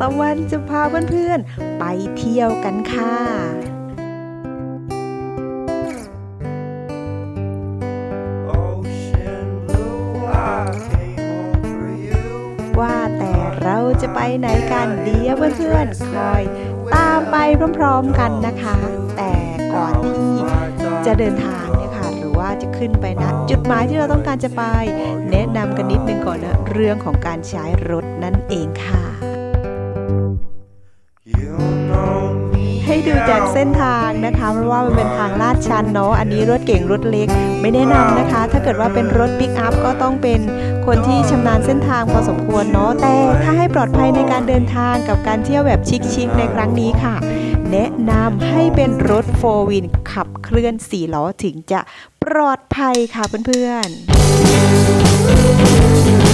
ตะวันจะพาเพื่อนๆไปเที่ยวกันค่ะ Ocean blue, I came home for you. ว่าแต่เราจะไปไหนกันเดี๋ยวเพื่อนๆคอยตามไปพร้อมๆกันนะคะ แต่ก่อนที่จะเดินทางเนี่ยค่ะหรือ ว่าจะขึ้นไปนะจุดหมายที่เราต้องการจะไป แนะนำกันนิดนึงก่อนนะเรื่องของการใช้รถนั่นเองค่ะ ให้ดูจากเส้นทางนะคะเพราะว่ามันเป็นทางลาดชันเนาะอันนี้รถเก่งรถเล็ก ไม่แนะนำนะคะ ถ้าเกิดว่าเป็นรถปิกอัพก็ต้องเป็นคนที่ชำนาญเส้นทางพอสมควรเนาะแต่ถ้าให้ปลอดภัยในการเดินทางกับการเที่ยวแบบชิคๆในครั้งนี้ค่ะแนะนำให้เป็นรถโฟวินขับเคลื่อน 4 ล้อถึงจะ ลอดภัยค่ะเพื่อนๆ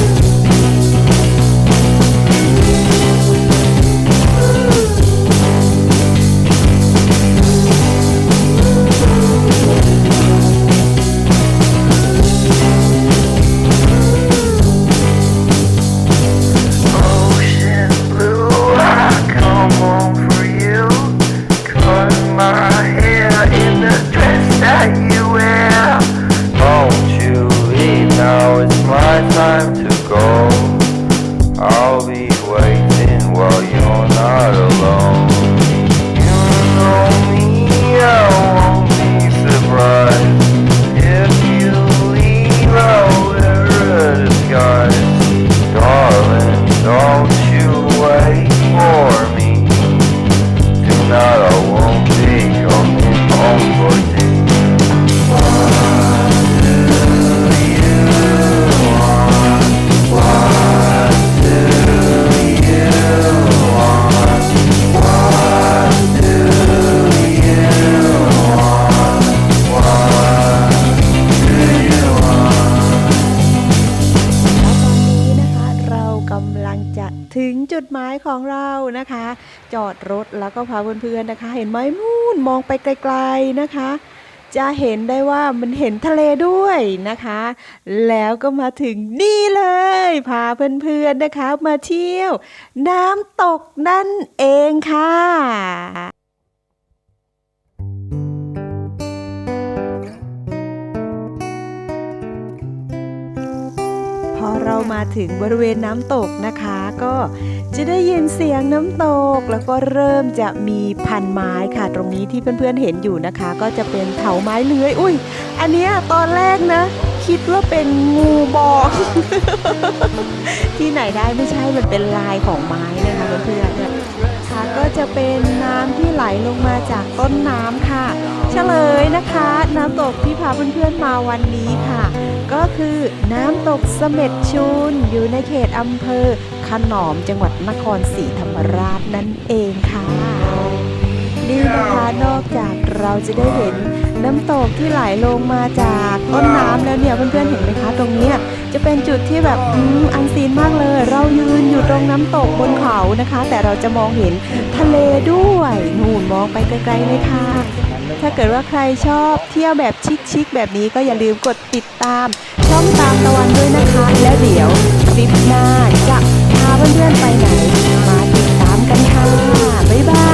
ถึงจุดหมายของเรานะคะ จอดรถแล้วก็พาเพื่อนๆนะคะ เห็นไหมนู่นมองไปไกลๆนะคะ จะเห็นได้ว่ามันเห็นทะเลด้วยนะคะ แล้วก็มาถึงนี่เลย พาเพื่อนๆนะคะ มาเที่ยว น้ำตกนั่นเองค่ะ อเรามาถึงบริเวณน้ำตกนะคะ ก็จะได้ยินเสียงน้ำตก แล้วก็เริ่มจะมีพันไม้ค่ะ ตรงนี้ที่เพื่อนๆเห็นอยู่นะคะ ก็จะเป็นเถาไม้เลื้อย อุ้ย อันนี้ตอนแรกนะ คิดว่าเป็นงูบอกที่ไหนได้ไม่ใช่มันเป็นลายของไม้นะคะเพื่อนๆ จะเป็นน้ำที่ไหลลงมาจากต้นน้ำค่ะ เฉลยนะคะ น้ำตกที่พาเพื่อนๆมาวันนี้ค่ะ ก็คือน้ำตกเสม็ดชุนอยู่ในเขตอำเภอขนอมจังหวัดนครศรีธรรมราชนั่นเองค่ะ นี่นะคะนอกจากเราจะได้เห็น น้ำตกที่ไหลลงมาจากต้นน้ำแล้วเนี่ยเพื่อนๆเห็นไหมคะตรงนี้จะเป็นจุดที่แบบอ,อันซีนมากเลย เรายืนอยู่ตรงน้ำตกบนเขานะคะ แต่เราจะมองเห็นทะเลด้วยนู่นมองไปไกลๆเลยค่ะ ถ้าเกิดว่าใครชอบเที่ยวแบบชิคๆแบบนี้ก็อย่าลืมกดติดตามช่องตามตะวันด้วยนะคะ และเดี๋ยวคลิปหน้าจะพาเพื่อนๆไปไหนมาติดตามกันค่ะบ๊ายบาย